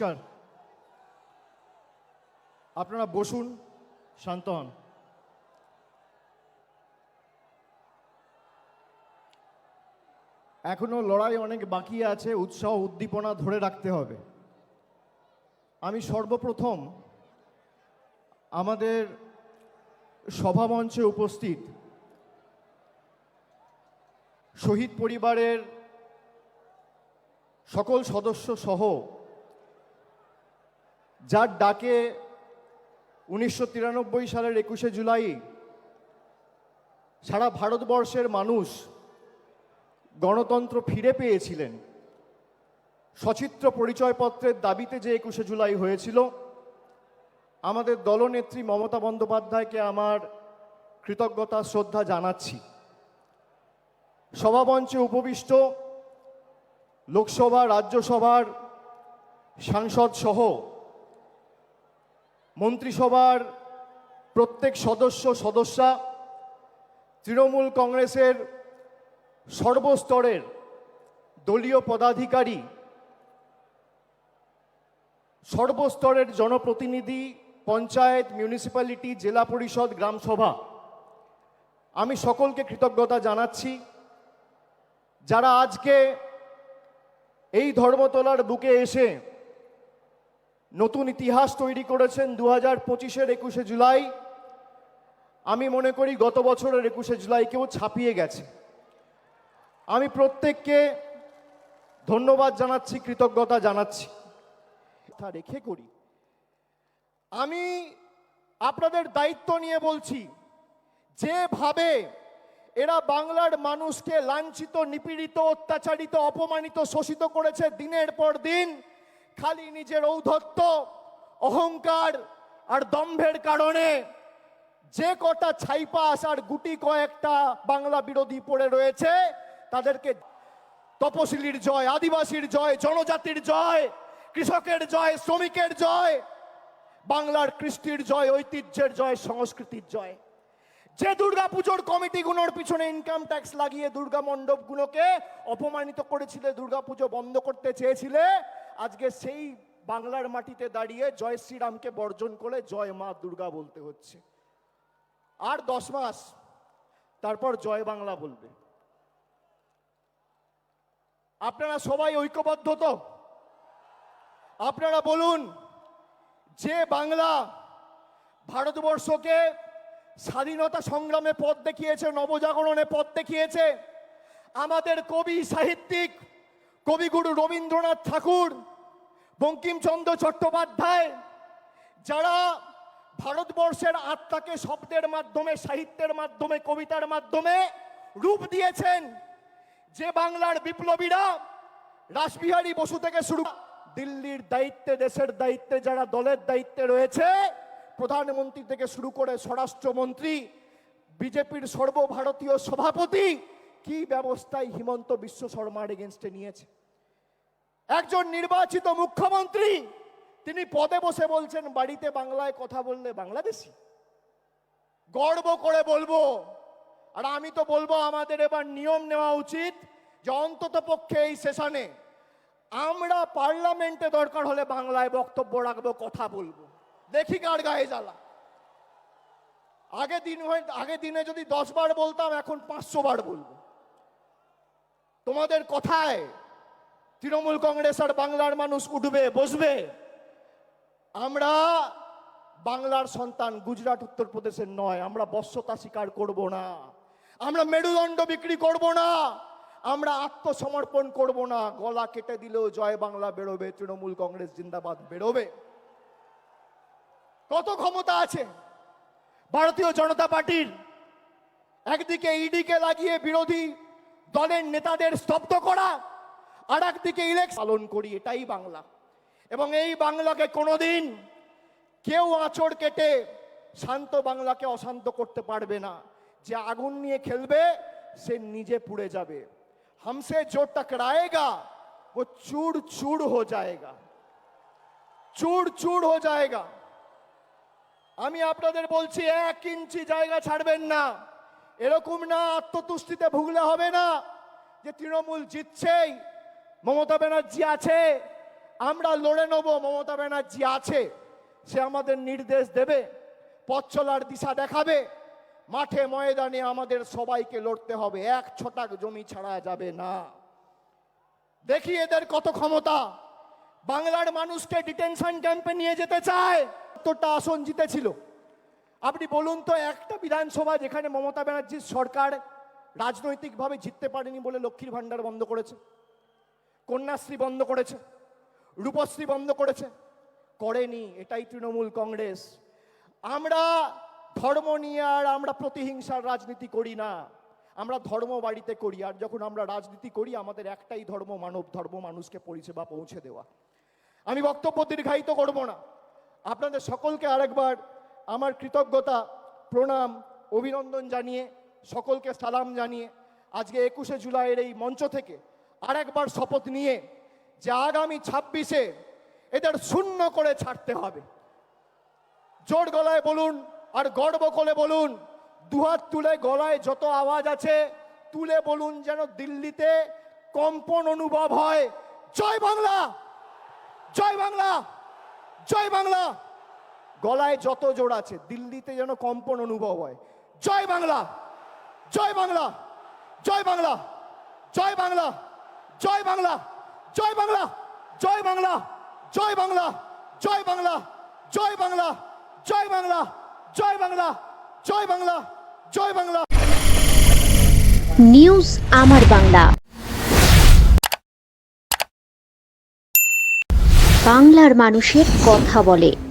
নমস্কার। আপনারা বসুন, শান্ত হন। এখনও লড়াই অনেক বাকি আছে, উৎসাহ, উদ্দীপনা ধরে রাখতে হবে। আমি সর্বপ্রথম আমাদের সভামঞ্চে উপস্থিত শহীদ পরিবারের সকল সদস্য সহ যার ডাকে উনিশশো তিরানব্বই সালের একুশে জুলাই সারা ভারতবর্ষের মানুষ গণতন্ত্র ফিরে পেয়েছিলেন। সচিত্র পরিচয়পত্রের দাবিতে যে একুশে জুলাই হয়েছিল, আমাদের দলনেত্রী মমতা বন্দ্যোপাধ্যায়কে আমার কৃতজ্ঞতা, শ্রদ্ধা জানাচ্ছি। সভামঞ্চে উপবিষ্ট লোকসভা, রাজ্যসভার সাংসদ সহ মন্ত্রিসভার প্রত্যেক সদস্য, সদস্যা তৃণমূল কংগ্রেসের সর্বস্তরের দলীয় পদাধিকারী, সর্বস্তরের জনপ্রতিনিধি, পঞ্চায়েত, মিউনিসিপ্যালিটি, জেলা পরিষদ গ্রামসভা আমি সকলকে কৃতজ্ঞতা জানাচ্ছি। যারা আজকে এই ধর্মতলার বুকে এসে নতুন ইতিহাস তৈরি করেছেন দু হাজার পঁচিশের একুশে জুলাই। আমি মনে করি গত বছরের একুশে জুলাইকেও ছাপিয়ে গেছে। আমি প্রত্যেককে ধন্যবাদ জানাচ্ছি, কৃতজ্ঞতা জানাচ্ছি। তা রেখে করি। আমি আপনাদের দায়িত্ব নিয়ে বলছি, যেভাবে এরা বাংলার মানুষকে লাঞ্ছিত, নিপীড়িত, অত্যাচারিত, অপমানিত, শোষিত করেছে দিনের পর দিন খালি নিজের ঔদ্ধত্য, অহংকার আর দম্ভের কারণে যে কটা ছাইপাস আর গুটি কয়েকটা বাংলা বিরোধী পড়ে রয়েছে, তাদেরকে তপশিলির জয়, আদিবাসীর জয়, জনজাতির জয়, কৃষকের জয়, শ্রমিকের জয়, বাংলার কৃষ্টির জয়, ঐতিহ্যের জয়, সংস্কৃতির জয়। যে দুর্গা দুর্গাপুজোর কমিটিগুলোর পিছনে ইনকাম ট্যাক্স লাগিয়ে দুর্গা মণ্ডপগুলোকে অপমানিত করেছিলে দুর্গাপুজো বন্ধ করতে চেয়েছিলে আজকে সেই বাংলার মাটিতে দাঁড়িয়ে জয় শ্রীরামকে বর্জন করে জয় মা দুর্গা বলতে হচ্ছে। আর দশ মাস, তারপর জয় বাংলা বলবে। আপনারা সবাই ঐক্যবদ্ধ তো? আপনারা বলুন, যে বাংলা ভারতবর্ষকে স্বাধীনতা সংগ্রামে পথ দেখিয়েছে, নবজাগরণে পথ দেখিয়েছে, আমাদের কবি সাহিত্যিক কবিগুরু রবীন্দ্রনাথ ঠাকুর বঙ্কিমচন্দ্র চট্টোপাধ্যায়, যারা ভারতবর্ষের আত্মাকে শব্দের মাধ্যমে, সাহিত্যের মাধ্যমে, কবিতার মাধ্যমে রূপ দিয়েছেন, যে বাংলার বিপ্লবীরা রাসবিহারী বসু থেকে শুরু দিল্লির দায়িত্বে, দেশের দায়িত্বে, যারা দলের দায়িত্বে রয়েছে, প্রধানমন্ত্রী থেকে শুরু করে স্বরাষ্ট্রমন্ত্রী, বিজেপির সর্বভারতীয় সভাপতি, কি ব্যবস্থায় হিমন্ত বিশ্ব শর্মার এগেনস্টে নিয়েছে? একজন নির্বাচিত মুখ্যমন্ত্রী, তিনি পদে বসে বলছেন, বাড়িতে বাংলায় কথা বললে বাংলাদেশি। গর্ব করে বলব। আর আমি তো বলব, আমাদের এবার নিয়ম নেওয়া উচিত যে অন্তত পক্ষে এই সেশনে আমরা পার্লামেন্টে দরকার হলে বাংলায় বক্তব্য রাখব, কথা বলব। দেখি কার গায়ে জ্বালা। আগে দিন হয়, আগে দিনে যদি দশ বার বলতাম, এখন পাঁচশো বার বলব। তোমাদের কথায় তৃণমূল কংগ্রেস আর বাংলার মানুষ উঠবে, বসবে। আমরা বাংলার সন্তান গুজরাট, উত্তরপ্রদেশের নয়। আমরা বশ্যতা স্বীকার করব না। আমরা মেরুদণ্ড বিক্রি করব না। আমরা আত্মসমর্পণ করব না। গলা কেটে দিলেও জয় বাংলা বেরোবে, তৃণমূল কংগ্রেস জিন্দাবাদ বেরোবে। কত ক্ষমতা আছে? ভারতীয় জনতা পার্টির একদিকে ইডিকে লাগিয়ে বিরোধী দলের নেতাদের স্তব্ধ করা আর একদিকে ইলেকশন পালন করি এটাই বাংলা এবং এই বাংলাকে কোনোদিন কেউ আঁচড় কেটে শান্ত বাংলাকে অশান্ত করতে পারবে না যে আগুন নিয়ে খেলবে সে নিজে পুড়ে যাবে হামসে जो टकराएगा वो चूड़ चूड़ हो जाएगा চুর চুর হয়ে যায়গা আমি আপনাদের বলছি এক ইঞ্চি জায়গা ছাড়বেন না এরকম না আত্মতুষ্টিতে ভুগলে হবে না যে তৃণমূল জিতছেই মমতা ব্যানার্জি আছে, আমরা লড়ে নেব, মমতা ব্যানার্জি আছে, সে আমাদের নির্দেশ দেবে, পথ চলার দিশা দেখাবে, মাঠে ময়দানে আমাদের সবাইকে লড়তে হবে, এক ছটাক জমি ছাড়া যাবে না। দেখি এদের কত ক্ষমতা। বাংলার মানুষকে ডিটেনশন ক্যাম্পে নিয়ে যেতে চায় সত্তরটা আসন জিতেছিল। আপনি বলুন তো, একটা বিধানসভা যেখানে মমতা ব্যানার্জির সরকার রাজনৈতিকভাবে জিততে পারেনি বলে লক্ষ্মীর ভাণ্ডার বন্ধ করেছে। কন্যাশ্রী বন্ধ করেছে, রূপশ্রী বন্ধ করেছে। করেনি, এটাই তৃণমূল কংগ্রেস। আমরা ধর্ম নিয়ে আর আমরা প্রতিহিংসার রাজনীতি করি না। আমরা ধর্ম বাড়িতে করি, আর যখন আমরা রাজনীতি করি, আমাদের একটাই ধর্ম মানব, ধর্ম মানুষকে পরিষেবা পৌঁছে দেওয়া। আমি বক্তব্য দীর্ঘায়িত করব না। আপনাদের সকলকে আরেকবার আমার কৃতজ্ঞতা, প্রণাম, অভিনন্দন জানিয়ে সকলকে সালাম জানিয়ে আজকে একুশে জুলাইয়ের এই মঞ্চ থেকে আরেকবার শপথ নিয়ে যে আগামী ছাব্বিশে এদের শূন্য করে ছাড়তে হবে। জোর গলায় বলুন আর গর্ব করে বলুন, দুহাত তুলে গলায় যত আওয়াজ আছে, তুলে বলুন যেন দিল্লিতে কম্পন অনুভব হয়। জয় বাংলা! জয় বাংলা! জয় বাংলা! গলায় যত জোর আছে, দিল্লিতে যেন কম্পন অনুভব হয়। জয় বাংলা! জয় বাংলা! জয় বাংলা! জয় বাংলা! জয় বাংলা জয় বাংলা জয় বাংলা জয় বাংলা জয় বাংলা জয় বাংলা জয় বাংলা জয় বাংলা জয় বাংলা জয় বাংলা। নিউজ আমার বাংলা। বাংলার মানুষের কথা বলে।